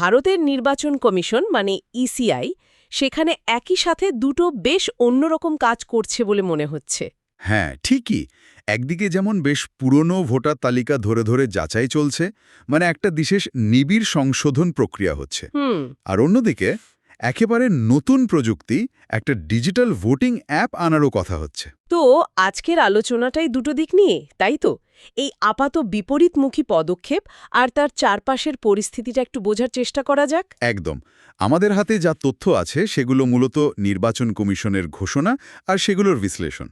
ভারতের নির্বাচন কমিশন মানে ইসিআই সেখানে একই সাথে দুটো বেশ অন্যরকম কাজ করছে বলে মনে হচ্ছে। হ্যাঁ ঠিকই। একদিকে যেমন বেশ পুরনো ভোটার তালিকা ধরে ধরে যাচাই চলছে মানে একটা বিশেষ নিবিড় সংশোধন প্রক্রিয়া হচ্ছে। আর অন্যদিকে একেবারে নতুন প্রযুক্তি একটা ডিজিটাল ভোটিং অ্যাপ আনারও কথা হচ্ছে। তো আজকের আলোচনাটাই দুটো দিক নিয়ে তাই তো? এই আপাত বিপরীতমুখী পদক্ষেপ আর তার চারপাশের পরিস্থিতিটা একটু বোঝার চেষ্টা করা যাক। একদম। আমাদের হাতে যা তথ্য আছে সেগুলো মূলত নির্বাচন কমিশনের ঘোষণা আর সেগুলোর বিশ্লেষণ।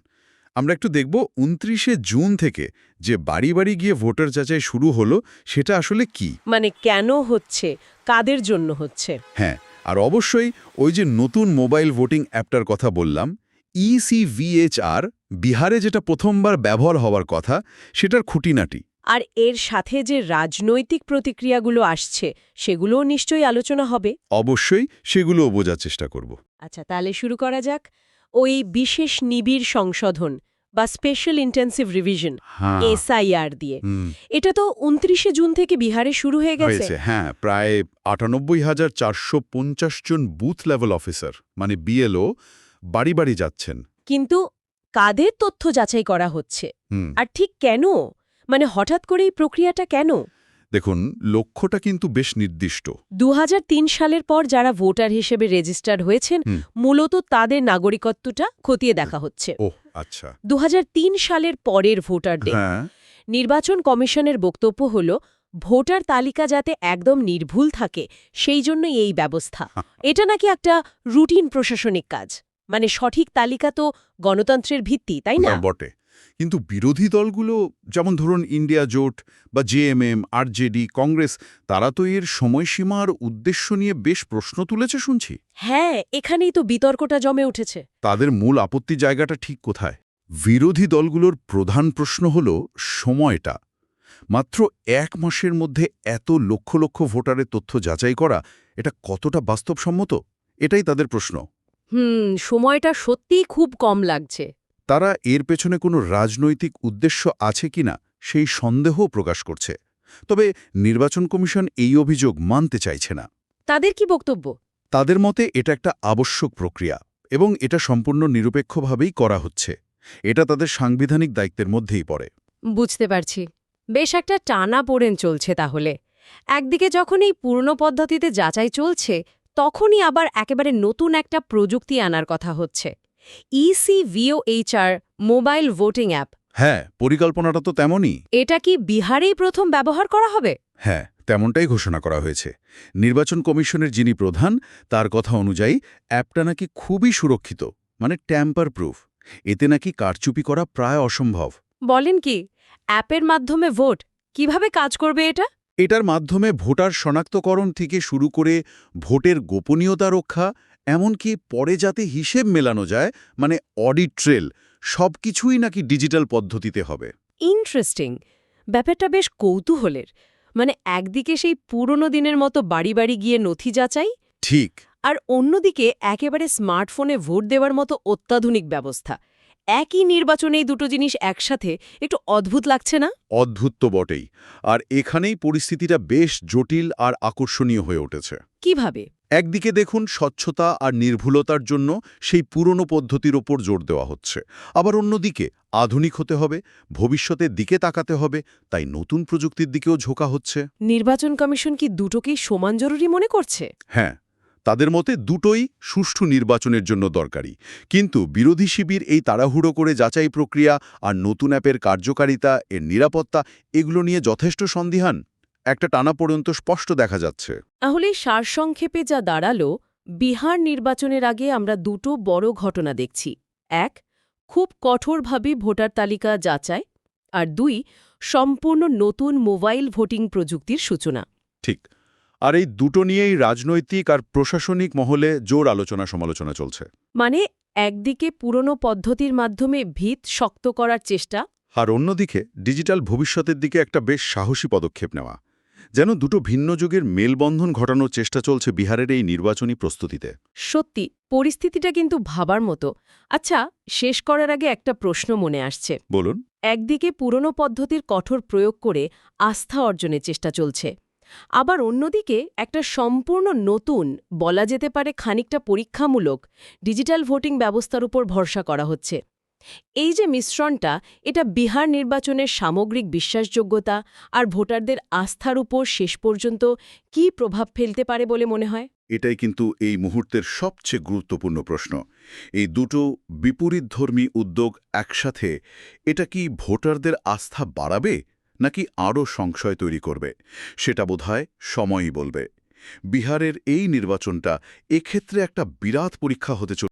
আমরা একটু দেখব উনত্রিশে জুন থেকে যে বাড়ি বাড়ি গিয়ে ভোটার যাচাই শুরু হলো সেটা আসলে কি? মানে কেন হচ্ছে? কাদের জন্য হচ্ছে? হ্যাঁ আর অবশ্যই ওই যে নতুন মোবাইল ভোটিং অ্যাপটার কথা বললাম E ইসিভিএইচআর বিহারে যেটা প্রথমবার ব্যবহার হওয়ার কথা সেটার খুঁটিনাটি। আর এর সাথে যে রাজনৈতিক প্রতিক্রিয়াগুলো আসছে সেগুলোও নিশ্চয়ই আলোচনা হবে। অবশ্যই সেগুলোও বোঝার চেষ্টা করব। আচ্ছা তাহলে শুরু করা যাক। ওই বিশেষ নিবিড় সংশোধন বা স্পেশাল ইন্টেন্সিভ রিভিশন এসআইআর দিয়ে। এটা তো উনত্রিশে জুন থেকে বিহারে শুরু হয়ে গেছে। হ্যাঁ প্রায় আটানব্বই হাজার চারশো পঞ্চাশ জন বুথ লেভেল অফিসার মানে বিএলও বাড়ি বাড়ি যাচ্ছেন। কিন্তু কাদের তথ্য যাচাই করা হচ্ছে? আর ঠিক কেন? মানে হঠাৎ করে এই প্রক্রিয়াটা কেন? দেখুন লক্ষ্যটা কিন্তু বেশ নির্দিষ্ট। দু হাজার তিন সালের পর যারা ভোটার হিসেবে রেজিস্টার্ড হয়েছেন মূলত তাদের নাগরিকত্বটা খতিয়ে দেখা হচ্ছে। ও আচ্ছা। দু হাজার তিন সালের পরের ভোটারদের হ্যাঁ। নির্বাচন কমিশনের বক্তব্য হল ভোটার তালিকা যাতে একদম নির্ভুল থাকে সেই জন্যই এই ব্যবস্থা। এটা নাকি একটা রুটিন প্রশাসনিক কাজ। মানে সঠিক তালিকা তো গণতন্ত্রের ভিত্তি তাই না? না, বটে। কিন্তু বিরোধী দলগুলো যেমন ধরুন ইন্ডিয়া জোট বা জেএমএম আরজেডি কংগ্রেস তারা তো এর সময়সীমা আর উদ্দেশ্য নিয়ে বেশ প্রশ্ন তুলেছে শুনছি। হ্যাঁ এখানেই তো বিতর্কটা জমে উঠেছে। তাদের মূল আপত্তি জায়গাটা ঠিক কোথায়? বিরোধী দলগুলোর প্রধান প্রশ্ন হল সময়টা। মাত্র এক মাসের মধ্যে এত লক্ষ লক্ষ ভোটারের তথ্য যাচাই করা এটা কতটা বাস্তবসম্মত? এটাই তাদের প্রশ্ন। হুম সময়টা সত্যিই খুব কম লাগছে। তারা এর পেছনে কোনো রাজনৈতিক উদ্দেশ্য আছে কিনা সেই সন্দেহ প্রকাশ করছে। তবে নির্বাচন কমিশন এই অভিযোগ মানতে চাইছে না। তাদের কি বক্তব্য? তাদের মতে এটা একটা আবশ্যক প্রক্রিয়া এবং এটা সম্পূর্ণ নিরপেক্ষভাবেই করা হচ্ছে। এটা তাদের সাংবিধানিক দায়িত্বের মধ্যেই পড়ে। বুঝতে পারছি। বেশ একটা টানা পোড়েন চলছে তাহলে। একদিকে যখন এই পুরনো পদ্ধতিতে যাচাই চলছে তখনই আবার একেবারে নতুন একটা প্রযুক্তি আনার কথা হচ্ছে। E ইসিভিওএইচআর মোবাইল ভোটিং অ্যাপ। হ্যাঁ পরিকল্পনাটা তো তেমনই। এটা কি বিহারেই প্রথম ব্যবহার করা হবে? হ্যাঁ তেমনটাই ঘোষণা করা হয়েছে। নির্বাচন কমিশনের যিনি প্রধান তার কথা অনুযায়ী অ্যাপটা নাকি খুবই সুরক্ষিত মানে ট্যাম্পার প্রুফ এতে নাকি কারচুপি করা প্রায় অসম্ভব। বলেন কি অ্যাপের মাধ্যমে ভোট কীভাবে কাজ করবে এটা? এটার মাধ্যমে ভোটার শনাক্তকরণ থেকে শুরু করে ভোটের গোপনীয়তা রক্ষা এমনকি পরে যাতে হিসেব মেলানো যায় মানে অডিট ট্রেল সব কিছুই নাকি ডিজিটাল পদ্ধতিতে হবে। ইন্টারেস্টিং। ব্যাপারটা বেশ কৌতূহলের। মানে একদিকে সেই পুরনো দিনের মতো বাড়ি বাড়ি গিয়ে নথি যাচাই ঠিক। আর অন্যদিকে একেবারে স্মার্টফোনে ভোট দেওয়ার মতো অত্যাধুনিক ব্যবস্থা। একই নির্বাচনে দুটো জিনিস একসাথে একটু অদ্ভুত লাগছে না? অদ্ভুত তো বটেই। আর এখানেই পরিস্থিতিটা বেশ জটিল আর আকর্ষণীয় হয়ে উঠেছে। কীভাবে? একদিকে দেখুন স্বচ্ছতা আর নির্ভুলতার জন্য সেই পুরনো পদ্ধতির ওপর জোর দেওয়া হচ্ছে। আবার অন্যদিকে আধুনিক হতে হবে ভবিষ্যতের দিকে তাকাতে হবে তাই নতুন প্রযুক্তির দিকেও ঝোঁকা হচ্ছে। নির্বাচন কমিশন কি দুটোকেই সমান জরুরি মনে করছে? হ্যাঁ তাদের মতে দুটোই সুষ্ঠু নির্বাচনের জন্য দরকারি। কিন্তু বিরোধী শিবির এই তাড়াহুড়ো করে যাচাই প্রক্রিয়া আর নতুন অ্যাপের কার্যকারিতা এর নিরাপত্তা এগুলো নিয়ে যথেষ্ট সন্দিহান। একটা টানা পর্যন্ত স্পষ্ট দেখা যাচ্ছে। তাহলে সারসংক্ষেপে যা দাঁড়াল বিহার নির্বাচনের আগে আমরা দুটো বড় ঘটনা দেখছি। এক খুব কঠোরভাবে ভোটার তালিকা যাচাই। আর দুই সম্পূর্ণ নতুন মোবাইল ভোটিং প্রযুক্তির সূচনা। ঠিক। আর এই দুটো নিয়েই রাজনৈতিক আর প্রশাসনিক মহলে জোর আলোচনা সমালোচনা চলছে। মানে একদিকে পুরনো পদ্ধতির মাধ্যমে ভিত শক্ত করার চেষ্টা। আর অন্যদিকে ডিজিটাল ভবিষ্যতের দিকে একটা বেশ সাহসী পদক্ষেপ নেওয়া। যেন দুটো ভিন্ন যুগের মেলবন্ধন ঘটানোর চেষ্টা চলছে বিহারের এই নির্বাচনী প্রস্তুতিতে। সত্যি পরিস্থিতিটা কিন্তু ভাবার মতো। আচ্ছা শেষ করার আগে একটা প্রশ্ন মনে আসছে। বলুন। একদিকে পুরনো পদ্ধতির কঠোর প্রয়োগ করে আস্থা অর্জনের চেষ্টা চলছে। আবার অন্যদিকে একটা সম্পূর্ণ নতুন, বলা যেতে পারে খানিকটা পরীক্ষামূলক, ডিজিটাল ভোটিং ব্যবস্থার উপর ভরসা করা হচ্ছে। এই যে মিশ্রণটা, এটা বিহার নির্বাচনের সামগ্রিক বিশ্বাসযোগ্যতা আর ভোটারদের আস্থার উপর শেষ পর্যন্ত কী প্রভাব ফেলতে পারে বলে মনে হয়? এটাই কিন্তু এই মুহূর্তের সবচেয়ে গুরুত্বপূর্ণ প্রশ্ন। এই দুটো বিপরীতধর্মী উদ্যোগ একসাথে, এটা কি ভোটারদের আস্থা বাড়াবে? নাকি আরও সংশয় তৈরি করবে? সেটা বোধহয় সময়ই বলবে। বিহারের এই নির্বাচনটা এক্ষেত্রে একটা বিরাট পরীক্ষা হতে চলে